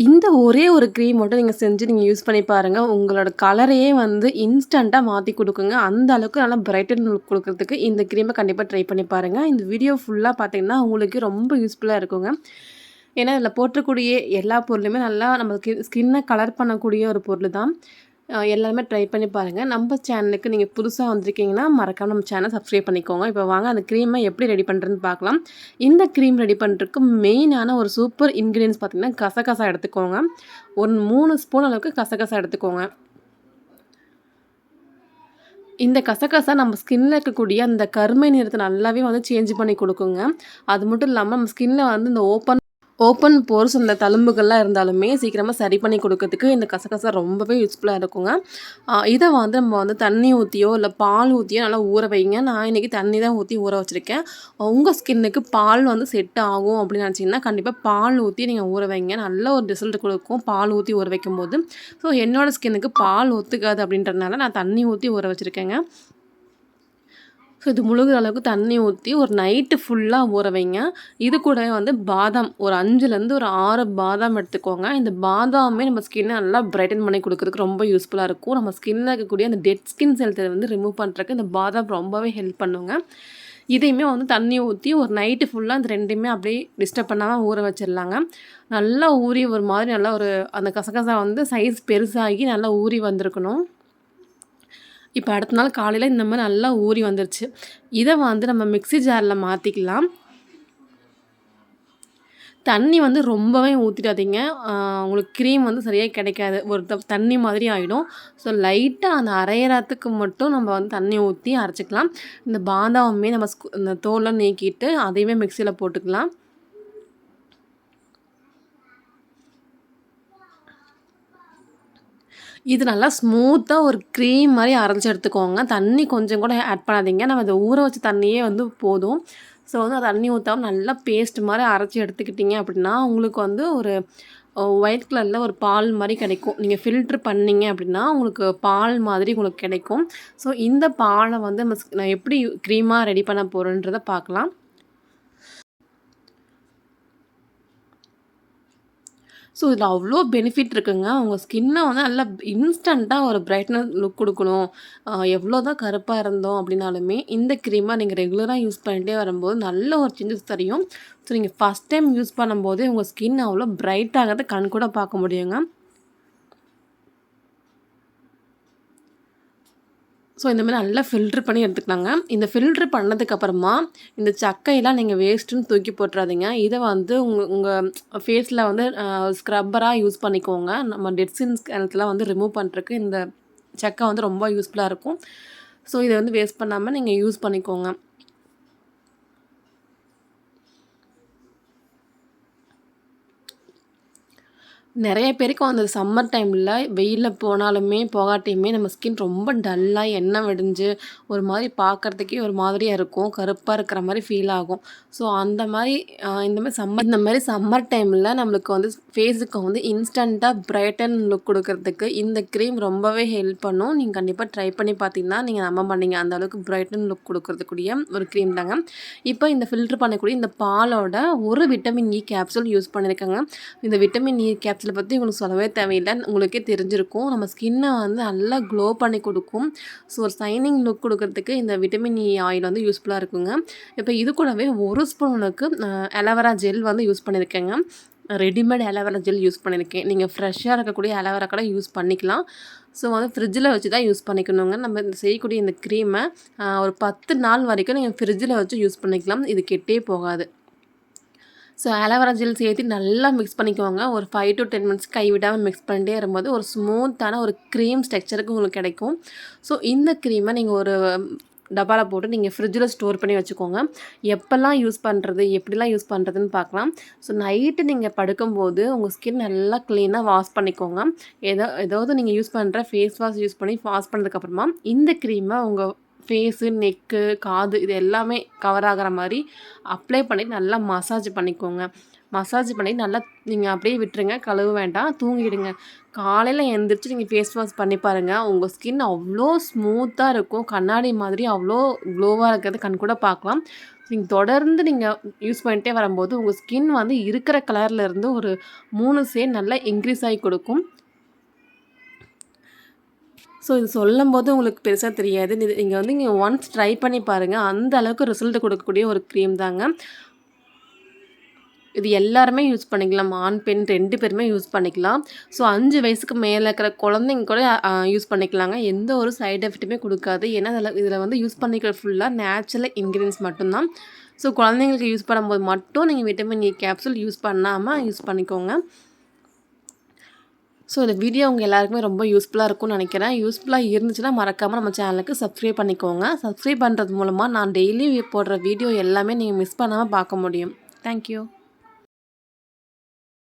இந்த ஒரே ஒரு க்ரீம் மட்டும் நீங்கள் செஞ்சு நீங்கள் யூஸ் பண்ணி பாருங்கள் உங்களோட கலரையே வந்து இன்ஸ்டண்ட்டாக மாற்றி கொடுக்குங்க அந்த அளவுக்கு நல்லா பிரைட்டன் லுக் கொடுக்குறதுக்கு இந்த க்ரீமை கண்டிப்பாக ட்ரை பண்ணி பாருங்கள் இந்த வீடியோ ஃபுல்லாக பார்த்தீங்கன்னா, உங்களுக்கு ரொம்ப யூஸ்ஃபுல்லாக இருக்குங்க. ஏன்னா, இதில் போட்டக்கூடிய எல்லா பொருளுமே நல்லா நம்ம ஸ்கின்னை கலர் பண்ணக்கூடிய ஒரு பொருள் தான். எல்லாருமே ட்ரை பண்ணி பாருங்கள் நம்ம சேனலுக்கு நீங்கள் புதுசாக வந்திருக்கீங்கன்னா, மறக்காம நம்ம சேனல் சப்ஸ்கிரைப் பண்ணிக்கோங்க. இப்போ வாங்க அந்த க்ரீமை எப்படி ரெடி பண்ணுறதுன்னு பார்க்கலாம். இந்த க்ரீம் ரெடி பண்ணுறதுக்கு மெயினான ஒரு சூப்பர் இன்க்ரீடியன்ஸ் பார்த்தீங்கன்னா, கசகசா எடுத்துக்கோங்க. ஒரு மூணு ஸ்பூன் அளவுக்கு கசகசா எடுத்துக்கோங்க. இந்த கசகசா நம்ம ஸ்கின்னில் இருக்கக்கூடிய அந்த கருமை நிறத்தை நல்லாவே வந்து சேஞ்ச் பண்ணி கொடுக்குங்க அது மட்டும் இல்லாமல் நம்ம ஸ்கின்னில் வந்து இந்த ஓப்பன் ஓப்பன் போர்ஸ் அந்த தழும்புகள்லாம் இருந்தாலுமே சீக்கிரமாக சரி பண்ணி கொடுக்கறதுக்கு இந்த கசகசா ரொம்பவே யூஸ்ஃபுல்லாக இருக்குங்க. இதை வந்து நம்ம வந்து தண்ணி ஊற்றியோ இல்லை பால் ஊற்றியோ நல்லா ஊற வைங்க. நான் இன்றைக்கி தண்ணி தான் ஊற்றி ஊற வச்சுருக்கேன் உங்கள் ஸ்கின்னுக்கு பால் வந்து செட் ஆகும் அப்படின்னு நினச்சீங்கன்னா, கண்டிப்பாக பால் ஊற்றி நீங்கள் ஊற வைங்க. நல்ல ஒரு ரிசல்ட் கொடுக்கும் பால் ஊற்றி ஊற வைக்கும்போது. ஸோ என்னோடய ஸ்கின்னுக்கு பால் ஒத்துக்காது அப்படின்றதுனால நான் தண்ணி ஊற்றி ஊற வச்சிருக்கேங்க. ஸோ இது முழுகிற அளவுக்கு தண்ணி ஊற்றி ஒரு நைட்டு ஃபுல்லாக ஊற வைங்க. இது கூடவே வந்து பாதாம் ஒரு அஞ்சுலேருந்து ஒரு ஆறு பாதாம் எடுத்துக்கோங்க. இந்த பாதாமே நம்ம ஸ்கின்னை நல்லா பிரைட்டன் பண்ணி கொடுக்குறதுக்கு ரொம்ப யூஸ்ஃபுல்லாக இருக்கும். நம்ம ஸ்கின்ல இருக்கக்கூடிய அந்த டெட் ஸ்கின் செல்ஸ வந்து ரிமூவ் பண்ணுறதுக்கு இந்த பாதாம் ரொம்பவே ஹெல்ப் பண்ணுங்க. இதையுமே வந்து தண்ணி ஊற்றி ஒரு நைட்டு ஃபுல்லாக இந்த 2யுமே அப்படியே டிஸ்டர்ப் பண்ணாமல் ஊற வச்சிடலாங்க. நல்லா ஊறி ஒரு மாதிரி நல்லா ஒரு அந்த கசகசா வந்து சைஸ் பெருசாகி நல்லா ஊறி வந்திருக்கணும். இப்போ அடுத்த நாள் காலையில் இந்த மாதிரி நல்லா ஊறி வந்துருச்சு. இதை வந்து நம்ம மிக்ஸி ஜாரில் மாற்றிக்கலாம் தண்ணி வந்து ரொம்பவே ஊற்றிடாதீங்க உங்களுக்கு க்ரீம் வந்து சரியாக கிடைக்காது. ஒரு தண்ணி மாதிரி ஆகிடும் ஸோ லைட்டாக அந்த அரையிறத்துக்கு மட்டும் நம்ம வந்து தண்ணி ஊற்றி அரைச்சிக்கலாம் இந்த பாதாமுமே நம்ம ஸ்கூ இந்த தோலை நீக்கிட்டு அதையுமே மிக்சியில் போட்டுக்கலாம். இது நல்லா ஸ்மூத்தாக ஒரு க்ரீம் மாதிரி அரைஞ்சி எடுத்துக்கோங்க. தண்ணி கொஞ்சம் கூட ஆட் பண்ணாதீங்க. நம்ம அதை ஊற வச்ச தண்ணியே வந்து போதும். ஸோ வந்து தண்ணி ஊற்றாமல் நல்லா பேஸ்ட் மாதிரி அரைச்சி எடுத்துக்கிட்டீங்க அப்படின்னா, உங்களுக்கு வந்து ஒரு ஒயிட் கலரில் ஒரு பால் மாதிரி கிடைக்கும். நீங்கள் ஃபில்ட்ரு பண்ணீங்க அப்படின்னா, உங்களுக்கு பால் மாதிரி உங்களுக்கு கிடைக்கும். ஸோ இந்த பாலை வந்து நம்ம நான் எப்படி க்ரீமாக ரெடி பண்ண போறேன்றத பார்க்கலாம். ஸோ இதில் அவ்வளோ பெனிஃபிட் இருக்குங்க. உங்கள் ஸ்கின்னை வந்து நல்லா இன்ஸ்டண்ட்டாக ஒரு பிரைட்னஸ் லுக் கொடுக்கணும் எவ்வளோ தான் கருப்பாக இருந்தோம் அப்படின்னாலுமே, இந்த க்ரீமாக நீங்கள் ரெகுலராக யூஸ் பண்ணிட்டே வரும்போது நல்ல ஒரு சேஞ்சஸ் தெரியும். ஸோ நீங்கள் ஃபர்ஸ்ட் டைம் யூஸ் பண்ணும்போதே உங்கள் ஸ்கின் அவ்வளோ பிரைட் கண் கூட பார்க்க முடியுங்க. ஸோ இந்த மாதிரி நல்லா ஃபில்ட்ரு பண்ணி எடுத்துக்கலாங்க. இந்த ஃபில்ட்ரு பண்ணதுக்கப்புறமா இந்த சக்கையெல்லாம் நீங்கள் வேஸ்ட்டுன்னு தூக்கி போட்டுறாதீங்க. இதை வந்து உங்கள் உங்கள் ஃபேஸில் வந்து ஸ்க்ரப்பராக யூஸ் பண்ணிக்கோங்க. நம்ம டெட் ஸ்கின் ஸ்கெல்த்லாம் வந்து ரிமூவ் பண்ணுறதுக்கு இந்த சக்கை வந்து ரொம்ப யூஸ்ஃபுல்லாக இருக்கும். ஸோ இதை வந்து வேஸ்ட் பண்ணாமல் நீங்கள் யூஸ் பண்ணிக்கோங்க. நிறைய பேருக்கு அந்த சம்மர் டைமில் வெயிலில் போனாலுமே, போகாட்டியுமே நம்ம ஸ்கின் ரொம்ப டல்லா எண்ணெய் விடிஞ்சு ஒரு மாதிரி பார்க்கறதுக்கே ஒரு மாதிரியாக இருக்கும். கருப்பாக இருக்கிற மாதிரி ஃபீல் ஆகும். ஸோ அந்த மாதிரி இந்த மாதிரி சம்மர் இந்த மாதிரி சம்மர் டைமில் நம்மளுக்கு வந்து ஃபேஸுக்கு வந்து இன்ஸ்டண்ட்டாக பிரைட்டன் லுக் கொடுக்கறதுக்கு இந்த க்ரீம் ரொம்பவே ஹெல்ப் பண்ணும். நீங்கள் கண்டிப்பாக ட்ரை பண்ணி பார்த்தீங்கன்னா, நீங்கள் நம்ப மாட்டீங்க. அந்த அளவுக்கு பிரைட்டன் லுக் குடுக்கறதுக்கூடிய ஒரு க்ரீம் தாங்க. இப்போ இந்த ஃபில்டர் பண்ணக்கூடிய இந்த பாலோட ஒரு vitamin E e capsule use பண்ணியிருக்காங்க இந்த விட்டமின் இ கேப் கேப்சூல பற்றி உங்களுக்கு சொல்லவே தேவையில்லை உங்களுக்கே தெரிஞ்சிருக்கும். நம்ம ஸ்கின்னை வந்து நல்லா க்ளோ பண்ணி கொடுக்கும் ஸோ ஒரு சைனிங் லுக் கொடுக்குறதுக்கு இந்த விட்டமின் இ ஆயில் வந்து யூஸ்ஃபுல்லாக இருக்குங்க. இப்போ இது கூடவே ஒரு ஸ்பூன் அளவுக்கு அலோவேரா ஜெல் வந்து use பண்ணியிருக்கேங்க. Readymade aloe vera gel use பண்ணியிருக்கேன். நீங்கள் ஃப்ரெஷ்ஷாக இருக்கக்கூடிய அலோவேரா கூட யூஸ் பண்ணிக்கலாம். ஸோ வந்து ஃப்ரிட்ஜில் வச்சு தான் யூஸ் பண்ணிக்கணுங்க. நம்ம இந்த செய்யக்கூடிய இந்த க்ரீமை ஒரு 10 நாள் வரைக்கும் நீங்கள் ஃப்ரிட்ஜில் வச்சு யூஸ் பண்ணிக்கலாம். இது கெட்டே போகாது. ஸோ அலோவேரா ஜெல் சேர்த்து நல்லா மிக்ஸ் பண்ணிக்கோங்க. ஒரு ஃபைவ் டூ 10 மினிட்ஸ் கைவிடாமல் மிக்ஸ் பண்ணிட்டே இருக்கும்போது, ஒரு ஸ்மூத்தான ஒரு க்ரீம் ஸ்ட்ரக்சருக்கு உங்களுக்கு கிடைக்கும். ஸோ இந்த க்ரீமை நீங்கள் ஒரு டப்பாவில் போட்டு நீங்கள் ஃப்ரிட்ஜில் ஸ்டோர் பண்ணி வச்சுக்கோங்க. எப்போல்லாம் யூஸ் பண்ணுறது எப்படிலாம் யூஸ் பண்ணுறதுன்னு பார்க்கலாம். ஸோ நைட்டு நீங்கள் படுக்கும்போது உங்கள் ஸ்கின் நல்லா க்ளீனாக வாஷ் பண்ணிக்கோங்க. ஏதோ ஏதாவது நீங்கள் யூஸ் பண்ணுற ஃபேஸ் வாஷ் யூஸ் பண்ணி வாஷ் பண்ணதுக்கப்புறமா, இந்த க்ரீமை உங்கள் ஃபேஸு, நெக்கு, காது இது எல்லாமே கவர் ஆகிற மாதிரி அப்ளை பண்ணி நல்லா மசாஜ் பண்ணிக்கோங்க. மசாஜ் பண்ணி நல்லா நீங்கள் அப்படியே விட்டுருங்க கழுவ வேண்டாம் தூங்கிடுங்க. காலையில் எழுந்திரிச்சு நீங்கள் ஃபேஸ் வாஷ் பண்ணி பாருங்கள் உங்கள் ஸ்கின் அவ்வளோ ஸ்மூத்தாக இருக்கும். கண்ணாடி மாதிரி அவ்வளோ க்ளோவாக இருக்கிறது கண் கூட பார்க்கலாம். நீங்கள் தொடர்ந்து நீங்கள் யூஸ் பண்ணிட்டே வரும்போது உங்கள் ஸ்கின் வந்து இருக்கிற கலரில் இருந்து ஒரு மூணு சேர் நல்லா இன்க்ரீஸ் ஆகி கொடுக்கும். ஸோ இது சொல்லும்போது உங்களுக்கு பெருசாக தெரியாது. இது இங்கே வந்து இங்கே ஒன்ஸ் ட்ரை பண்ணி பாருங்கள் அந்த அளவுக்கு ரிசல்ட் கொடுக்கக்கூடிய ஒரு க்ரீம் தாங்க. இது எல்லாருமே யூஸ் பண்ணிக்கலாம். ஆண் பெண் ரெண்டு பேருமே யூஸ் பண்ணிக்கலாம். ஸோ அஞ்சு வயசுக்கு மேலே இருக்கிற குழந்தைங்க கூட யூஸ் பண்ணிக்கலாங்க. எந்த ஒரு சைடு எஃபெக்ட்டுமே கொடுக்காது. ஏன்னா அதில் இதில் வந்து யூஸ் பண்ணிக்கிற ஃபுல்லாக நேச்சுரல் இன்க்ரீடியன்ஸ் மட்டும்தான். ஸோ குழந்தைங்களுக்கு யூஸ் பண்ணும்போது மட்டும் நீங்கள் விட்டமின் ஏ கேப்சூல் யூஸ் பண்ணாமல் யூஸ் பண்ணிக்கோங்க. ஸோ இந்த வீடியோ உங்கள் எல்லாருக்குமே ரொம்ப யூஸ்ஃபுல்லாக இருக்கும்னு நினைக்கிறேன். யூஸ்ஃபுல்லாக இருந்துச்சுன்னா மறக்காமல் நம்ம சேனலுக்கு சப்ஸ்கிரைப் பண்ணிக்கோங்க. சப்ஸ்கிரைப் பண்ணுறது மூலமாக நான் டெய்லி போடுற வீடியோ எல்லாமே நீங்கள் மிஸ் பண்ணாமல் பார்க்க முடியும். தேங்க்யூ